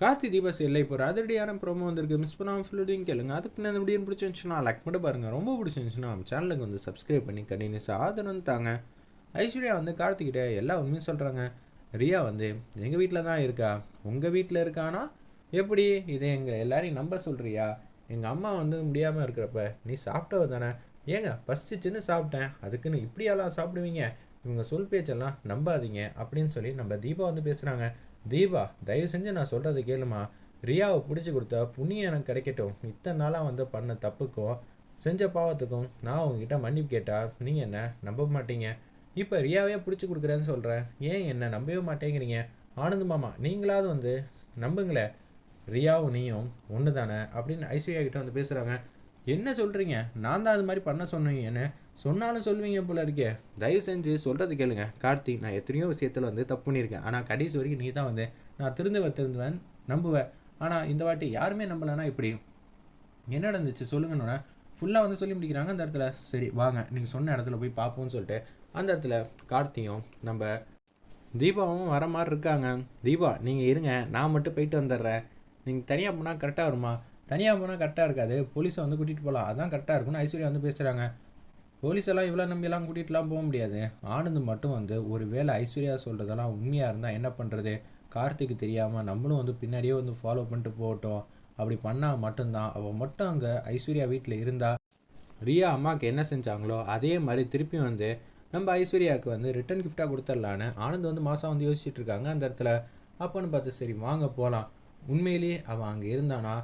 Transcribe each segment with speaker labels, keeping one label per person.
Speaker 1: கார்த்தி தீபஸ் இல்லை இப்போ ஒரு அதிரடியான ப்ரோமோ வந்திருக்கு. மிஸ் பண்ணாமல் ஃபுல்லுடையும் கேளுங்க. அதுக்கு நான் முடியும் பிடிச்சிருந்துச்சுன்னா லைக் மட்டும் பாருங்கள் ரொம்ப பிடிச்சிருந்துச்சுன்னா நம்ம சேனலுக்கு வந்து சப்ஸ்கிரைப் பண்ணி கண்டினியூஸ் ஆதரவு தாங்க. ஐஸ்வர்யா வந்து கார்த்திகிட்ட எல்லா உண்மையும் சொல்கிறாங்க ரியா வந்து எங்கள் வீட்டில் தான் இருக்கா? உங்கள் வீட்டில் இருக்கானா? எப்படி? இதை எங்கள் எல்லாரையும் நம்ப சொல்கிறியா எங்கள் அம்மா வந்து முடியாமல் இருக்கிறப்ப நீ சாப்பிட்டவ தானே? ஏங்க பசிச்சுன்னு சாப்பிட்டேன். அதுக்குன்னு இப்படியெல்லாம் சாப்பிடுவீங்க? இவங்க சொல் பேச்செல்லாம் நம்பாதீங்க. அப்படின்னு சொல்லி நம்ம தீபா வந்து பேசுகிறாங்க தீபா தயவு செஞ்சு நான் சொல்கிறத கேளுமா? ரியாவை பிடிச்சி கொடுத்தா புண்ணியம் எனக்கு கிடைக்கட்டும். இத்தனை நாளாக வந்து பண்ண தப்புக்கும் செஞ்ச பாவத்துக்கும் நான் உங்ககிட்ட மன்னிப்பு கேட்டால் நீங்கள் என்ன? நம்ப மாட்டீங்க. இப்போ ரியாவே பிடிச்சி கொடுக்குறேன்னு சொல்கிறேன் ஏன் என்ன நம்பவே மாட்டேங்கிறீங்க? ஆனந்த் மாமா நீங்களாவது வந்து நம்புங்களேன். ரியாவும் நீயும் ஒன்று தானே அப்படின்னு ஐஸ்வர்யா கிட்ட வந்து பேசுகிறாங்க என்ன சொல்கிறீங்க நான் தான் அது மாதிரி பண்ண சொன்னீங்கன்னு சொன்னாலும் சொல்லுவீங்க போல இருக்கே. தயவு செஞ்சு சொல்கிறது கேளுங்க. கார்த்தி நான் எத்தனையோ விஷயத்தில் வந்து தப்பு பண்ணியிருக்கேன். ஆனால் கடைசி வரைக்கும் நீ தான் வந்து நான் திருந்து திருந்துவேன் நம்புவேன். ஆனால் இந்த வாட்டி யாருமே நம்பலைன்னா இப்படி என்ன நடந்துச்சு சொல்லுங்கன்னொன்னே ஃபுல்லாக வந்து சொல்லி முடிக்கிறாங்க அந்த இடத்துல. சரி வாங்க. நீங்கள் சொன்ன இடத்துல போய் பார்ப்போம்னு சொல்லிட்டு அந்த இடத்துல கார்த்தியும் நம்ம தீபாவும் வர மாதிரி இருக்காங்க. தீபா நீங்கள் இருங்க. நான் மட்டும் போயிட்டு வந்துடுறேன். நீங்கள் தனியாக போனால் கரெக்டாக வருமா? தனியாக போனால் கரெக்டாக இருக்காது. போலீஸை வந்து கூட்டிகிட்டு போகலாம் அதான் கரெக்டாக இருக்கும்னு ஐஸ்வர்யா வந்து பேசுகிறாங்க போலீஸ் எல்லாம் இவ்வளோ நம்பியெல்லாம் கூட்டிகிட்டுலாம் போக முடியாது. ஆனந்த் மட்டும் வந்து ஒரு வேளை ஐஸ்வர்யா சொல்கிறதெல்லாம் உண்மையாக இருந்தால் என்ன பண்ணுறது கார்த்திக்கு தெரியாமல் நம்மளும் வந்து பின்னாடியே வந்து ஃபாலோ பண்ணிட்டு போகட்டும். அப்படி பண்ணால் மட்டும்தான். அவள் மட்டும் அங்கே ஐஸ்வர்யா வீட்டில் இருந்தால் ரியா அம்மாவுக்கு என்ன செஞ்சாங்களோ அதே மாதிரி திருப்பி வந்து நம்ம ஐஸ்வர்யாவுக்கு வந்து ரிட்டன் கிஃப்டாக கொடுத்துடலான்னு ஆனந்த் வந்து மாதம் வந்து யோசிச்சுட்டு இருக்காங்க அந்த இடத்துல. அப்போன்னு பார்த்து சரி வாங்க போகலாம் உண்மையிலேயே அவன் அங்கே இருந்தானா?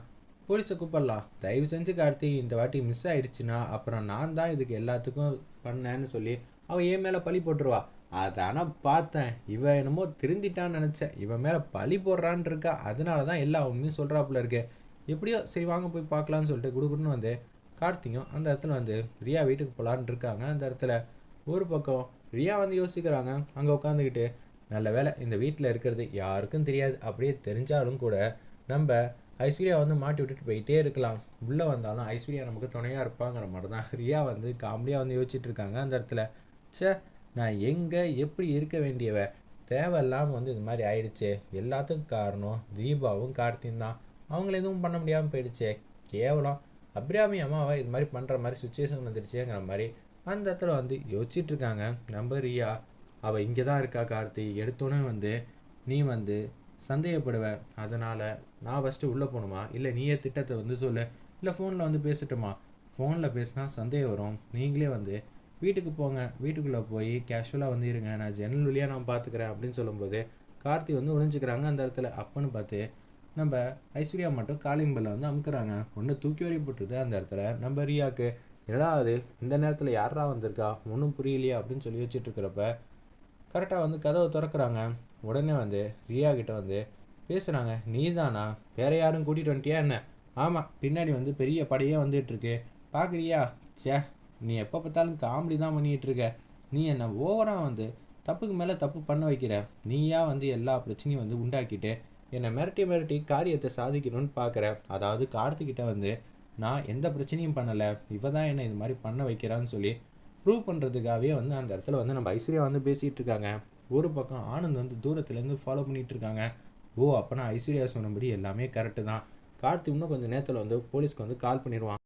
Speaker 1: போலீஸை கூப்பிடலாம். தயவு செஞ்சு கார்த்தி இந்த வாட்டி மிஸ் ஆயிடுச்சுன்னா அப்புறம் நான் தான் இதுக்கு எல்லாத்துக்கும் பண்ணேன்னு சொல்லி அவள் என் மேலே பழி போட்டுருவா. அதான பார்த்தேன். இவன் என்னமோ திருந்திட்டான்னு நினச்சேன். இவன் மேலே பழி போடுறான்னு இருக்கா. அதனால தான் எல்லா உண்மையும் சொல்கிறாப்புல இருக்கு. எப்படியோ சரி வாங்க போய் பார்க்கலான்னு சொல்லிட்டு குடுக்குன்னு வந்து கார்த்தியும் அந்த இடத்துல வந்து ரியா வீட்டுக்கு போகலான்னு இருக்காங்க அந்த இடத்துல. ஒரு பக்கம் ரியா வந்து யோசிக்கிறாங்க. அங்கே உட்காந்துக்கிட்டு நல்ல வேலை இந்த வீட்டில் இருக்கிறது யாருக்கும் தெரியாது. அப்படியே தெரிஞ்சாலும் கூட நம்ம ஐஸ்வர்யா வந்து மாட்டி விட்டுட்டு போயிட்டே இருக்கலாம். உள்ளே வந்தாலும் ஐஸ்வர்யா நமக்கு துணையாக இருப்பாங்கிற மாதிரி தான் ரியா வந்து காமெடியாக வந்து யோசிச்சுட்டு இருக்காங்க அந்த இடத்துல. ச்சே நான் எங்கே எப்படி இருக்க வேண்டியவ? தேவையில்லாமல் வந்து இது மாதிரி ஆயிடுச்சு. எல்லாத்துக்கும் காரணம் தீபாவும் கார்த்தியும் தான். அவங்கள எதுவும் பண்ண முடியாமல் போயிடுச்சே. கேவலம். அபிராமி அம்மாவை இது மாதிரி பண்ணுற மாதிரி சுச்சுவேஷன் வந்துடுச்சேங்கிற மாதிரி அந்த இடத்துல வந்து யோசிச்சுட்டு இருக்காங்க. நம்ம ரியா அவள் இங்கே தான் இருக்கா கார்த்தி? எடுத்தோன்னே வந்து நீ வந்து சந்தேகப்படுவேன் அதனால் நான் ஃபஸ்ட்டு உள்ளே போகணுமா? இல்லை நீயே திட்டத்தை வந்து சொல்லு. இல்லை ஃபோனில் வந்து பேசட்டுமா? ஃபோனில் பேசினா சந்தேகம் வரும். நீங்களே வந்து வீட்டுக்கு போங்க. வீட்டுக்குள்ளே போய் கேஷுவலாக வந்து இருங்க. நான் ஜன்னல் வழியாக நான் பார்த்துக்கிறேன் அப்படின்னு சொல்லும்போது கார்த்தி வந்து ஒழிஞ்சிக்கிறாங்க அந்த இடத்துல. அப்பன்னு பார்த்து நம்ம ஐஸ்வர்யா மட்டும் காலிங் பெல்லை வந்து அமுக்குறாங்க. ஒன்று தூக்கி வரி போட்டுருது அந்த இடத்துல. நம்ம ரியாக்கு ஏதாவது இந்த நேரத்தில் யாரா வந்திருக்கா? ஒன்றும் புரியலையா அப்படின்னு சொல்லி வச்சுட்டு இருக்கிறப்ப கரெக்டாக வந்து கதவை திறக்கிறாங்க. உடனே வந்து ரியா கிட்ட வந்து பேசுகிறாங்க நீ தானா வேற யாரும் கூட்டிகிட்டு வந்துட்டியா என்ன? ஆமாம் பின்னாடி வந்து பெரிய படையே வந்துகிட்ருக்கு பார்க்குறியா ச்சே நீ எப்போ பார்த்தாலும் காமெடி தான் பண்ணிகிட்டு இருக்க நீ என்னை ஓவராக வந்து தப்புக்கு மேலே தப்பு பண்ண வைக்கிற? நீயா வந்து எல்லா பிரச்சனையும் வந்து உண்டாக்கிட்டு என்னை மிரட்டி மிரட்டி காரியத்தை சாதிக்கணும்னு பார்க்குற அதாவது கார்த்திகிட்ட வந்து நான் எந்த பிரச்சனையும் பண்ணலை. இவ தான் என்னை இது மாதிரி பண்ண வைக்கிறான்னு சொல்லி ப்ரூவ் பண்ணுறதுக்காகவே வந்து அந்த இடத்துல வந்து நம்ம ஐஸ்வர்யா வந்து பேசிகிட்டு இருக்காங்க. ஒரு பக்கம் ஆனந்த் வந்து தூரத்துலேருந்து ஃபாலோ பண்ணிகிட்டு இருக்காங்க. ஓ அப்போனா ஐஸ்வர்யா சொன்னபடி எல்லாமே கரெக்டு தான். கார்த்தி இன்னும் கொஞ்சம் நேரத்தில் வந்து போலீஸ்க்கு வந்து கால் பண்ணிடுவான்.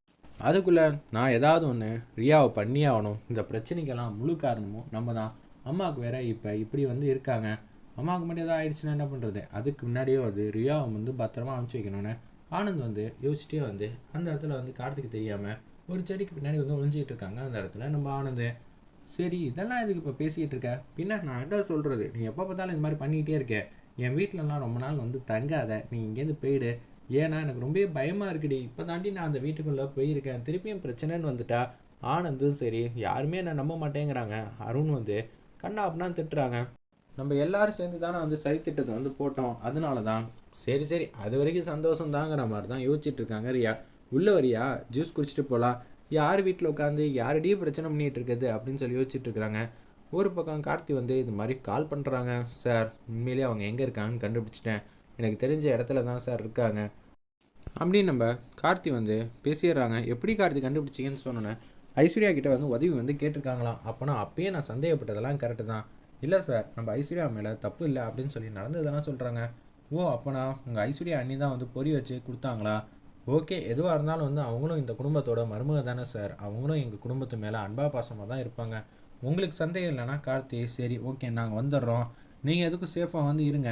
Speaker 1: அதுக்குள்ளே நான் ஏதாவது ஒன்று ரியாவை பண்ணியே ஆகணும். இந்த பிரச்சனைக்கெல்லாம் முழு காரணமும் நம்ம தான். அம்மாவுக்கு வேற இப்போ இப்படி வந்து இருக்காங்க. அம்மாவுக்கு மட்டும் ஏதாவது ஆயிடுச்சுன்னா என்ன பண்ணுறது அதுக்கு முன்னாடியே வந்து ரியாவை வந்து பத்திரமா அனுப்பிச்சி வைக்கணும்னு ஆனந்த் வந்து யோசிச்சிட்டே வந்து அந்த இடத்துல வந்து கார்த்திக்கு தெரியாமல் ஒரு செடிக்கு பின்னாடி வந்து ஒளிஞ்சிக்கிட்டு இருக்காங்க அந்த இடத்துல. நம்ம ஆனந்த் சரி இதெல்லாம் இதுக்கு இப்போ பேசிக்கிட்டு இருக்க? பின்ன நான் என்ன சொல்கிறது நீ எப்போ பார்த்தாலும் இந்த மாதிரி பண்ணிக்கிட்டே இருக்க. என் வீட்டிலலாம் ரொம்ப நாள் வந்து தங்காத. நீ இங்கேருந்து போயிடு. ஏன்னா எனக்கு ரொம்பவே பயமாக இருக்குடி. இப்போ தாண்டி நான் அந்த வீட்டுக்குள்ளே போயிருக்கேன். திருப்பியும் பிரச்சனைன்னு வந்துட்டா ஆனந்தும் சரி யாருமே என்னை நம்ப மாட்டேங்கிறாங்க. அருண் வந்து கண்ணா அப்படின்னா திட்டுறாங்க. நம்ம எல்லாரும் சேர்ந்து தானே வந்து சரி திட்டத்தை வந்து போட்டோம். அதனால தான் சரி சரி அது வரைக்கும் சந்தோஷம் தாங்கிற மாதிரி தான் யோசிச்சுட்டு இருக்காங்க ரியா. உள்ள வரியா? ஜூஸ் குடிச்சிட்டு போகலாம் யார் வீட்டில் உட்காந்து யாரடியே பிரச்சனை பண்ணிகிட்டு இருக்குது அப்படின்னு சொல்லி யோசிச்சுட்டு இருக்கிறாங்க ஒரு பக்கம் கார்த்தி வந்து இது மாதிரி கால் பண்ணுறாங்க சார் உண்மையிலேயே அவங்க எங்கே இருக்காங்கன்னு கண்டுபிடிச்சிட்டேன். எனக்கு தெரிஞ்ச இடத்துல தான் சார் இருக்காங்க. அப்படின்னு நம்ம கார்த்தி வந்து பேசிடுறாங்க. எப்படி கார்த்தி கண்டுபிடிச்சிங்கன்னு சொன்னோன்னே ஐஸ்வர்யா கிட்டே வந்து உதவி வந்து கேட்டிருக்காங்களாம். அப்போனா அப்பயே நான் சந்தேகப்பட்டதெல்லாம் கரெக்டு தான். இல்லை சார் நம்ம ஐஸ்வர்யா மேலே தப்பு இல்லை அப்படின்னு சொல்லி நடந்ததெல்லாம் சொல்கிறாங்க ஓ அப்போனா உங்கள் ஐஸ்வர்யா அண்ணி தான் வந்து பொறி வச்சு கொடுத்தாங்களா? ஓகே எதுவாக இருந்தாலும் வந்து அவங்களும் இந்த குடும்பத்தோட மருமக தானே சார்? அவங்களும் எங்கள் குடும்பத்து மேலே அன்பா பாசமாக தான் இருப்பாங்க. உங்களுக்கு சந்தேகம் இல்லைன்னா கார்த்தி சரி ஓகே நாங்கள் வந்துடுறோம். நீங்கள் எதுக்கும் சேஃபாக வந்து இருங்க.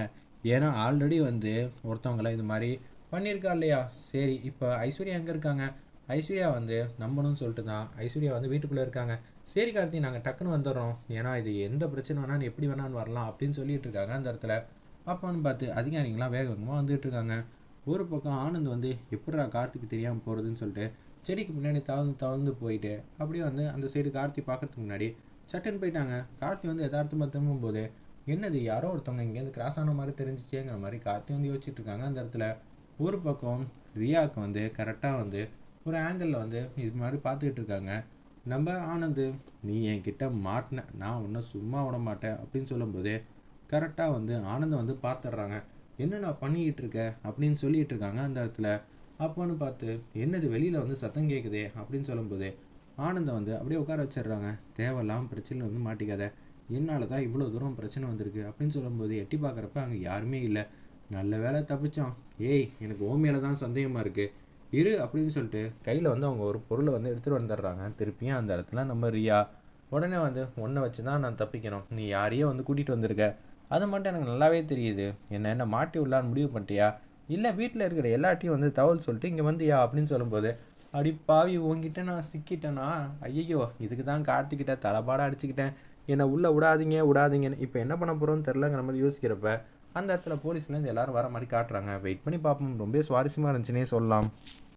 Speaker 1: ஏன்னா ஆல்ரெடி வந்து ஒருத்தவங்கள இது மாதிரி பண்ணியிருக்கா இல்லையா? சரி இப்போ ஐஸ்வர்யா எங்கே இருக்காங்க? ஐஸ்வர்யா வந்து நம்பணும்னு சொல்லிட்டு தான் ஐஸ்வர்யா வந்து வீட்டுக்குள்ளே இருக்காங்க. சரி கார்த்தி நாங்கள் டக்குன்னு வந்துடுறோம். ஏன்னா இது எந்த பிரச்சனை வேணாலும் எப்படி வேணாலும் வரலாம் அப்படின்னு சொல்லிட்டு இருக்காங்க அந்த இடத்துல. அப்போன்னு பார்த்து அதிகாரிங்களாம் வேக வேகமாக வந்துட்டு இருக்காங்க. ஒரு பக்கம் ஆனந்த் வந்து எப்படா கார்த்திக்கு தெரியாமல் போகிறதுன்னு சொல்லிட்டு செடிக்கு முன்னாடி தவழ்ந்து தவழ்ந்து போயிட்டு அப்படியே வந்து அந்த சைடு கார்த்தி பார்க்கறதுக்கு முன்னாடி சட்டுன்னு போயிட்டாங்க. கார்த்தி வந்து யதார்த்தமாக திரும்பும்போது என்னது யாரோ ஒருத்தவங்க இங்கேருந்து கிராஸ் ஆன மாதிரி தெரிஞ்சிச்சேங்கிற மாதிரி கார்த்தி வந்து யோசிச்சுட்டு இருக்காங்க அந்த இடத்துல. ஒரு பக்கம் ரியாவுக்கு வந்து கரெக்டாக வந்து ஒரு ஆங்கிளில் வந்து இது மாதிரி பார்த்துக்கிட்டு இருக்காங்க நம்ம ஆனந்து நீ என்கிட்ட மாட்டின நான் ஒன்றும் சும்மா விட மாட்டேன் அப்படின்னு சொல்லும்போது கரெக்டாக வந்து ஆனந்தம் வந்து பார்த்துடுறாங்க என்னடா பண்ணிக்கிட்டு இருக்க அப்படின்னு சொல்லிட்டு இருக்காங்க அந்த இடத்துல. அப்போன்னு பார்த்து என்னது வெளியில் வந்து சத்தம் கேட்குதே அப்படின்னு சொல்லும்போது ஆனந்தம் வந்து அப்படியே உட்கார வச்சிடுறாங்க. தேவையில்லாம பிரச்சனை வந்து மாட்டிக்காத. என்னால் தான் இவ்வளோ தூரம் பிரச்சனை வந்திருக்கு? அப்படின்னு சொல்லும்போது எட்டி பார்க்குறப்ப அங்கே யாருமே இல்லை. நல்ல வேலை தப்பிச்சோம் ஏய் எனக்கு ஓமியில் தான் சந்தேகமாக இருக்குது இரு அப்படின்னு சொல்லிட்டு கையில் வந்து அவங்க ஒரு பொருளை வந்து எடுத்துகிட்டு வந்துடுறாங்க. திருப்பியும் அந்த இடத்துல நம்ம ரியா. உடனே வந்து ஒன்றை வச்சு தான் நான் தப்பிக்கணும். நீ யாரையோ வந்து கூட்டிகிட்டு வந்திருக்க. அது மட்டும் எனக்கு நல்லாவே தெரியுது. என்ன என்ன மாட்டி விடலான்னு முடிவு பண்ணிட்டியா? இல்லை வீட்டில் இருக்கிற எல்லாட்டையும் வந்து தகவல் சொல்லிட்டு இங்கே வந்தியா அப்படின்னு சொல்லும்போது அடி பாவி உங்ககிட்ட நான் சிக்கிட்டேனா? ஐயோ இதுக்கு தான் கார்த்திக்கிட்ட தலைப்பாட அடிச்சுக்கிட்டேன். என்னை உள்ளே விடாதீங்க விடாதீங்கன்னு இப்போ என்ன பண்ண போகிறோம்னு தெரிலங்கிற மாதிரி யோசிக்கிறப்ப அந்த இடத்துல போலீஸ்லேருந்து எல்லாரும் வர மாதிரி காட்டுறாங்க. வெயிட் பண்ணி பார்ப்போம். ரொம்ப சுவாரஸ்யமாக இருந்துச்சுன்னே சொல்லலாம்.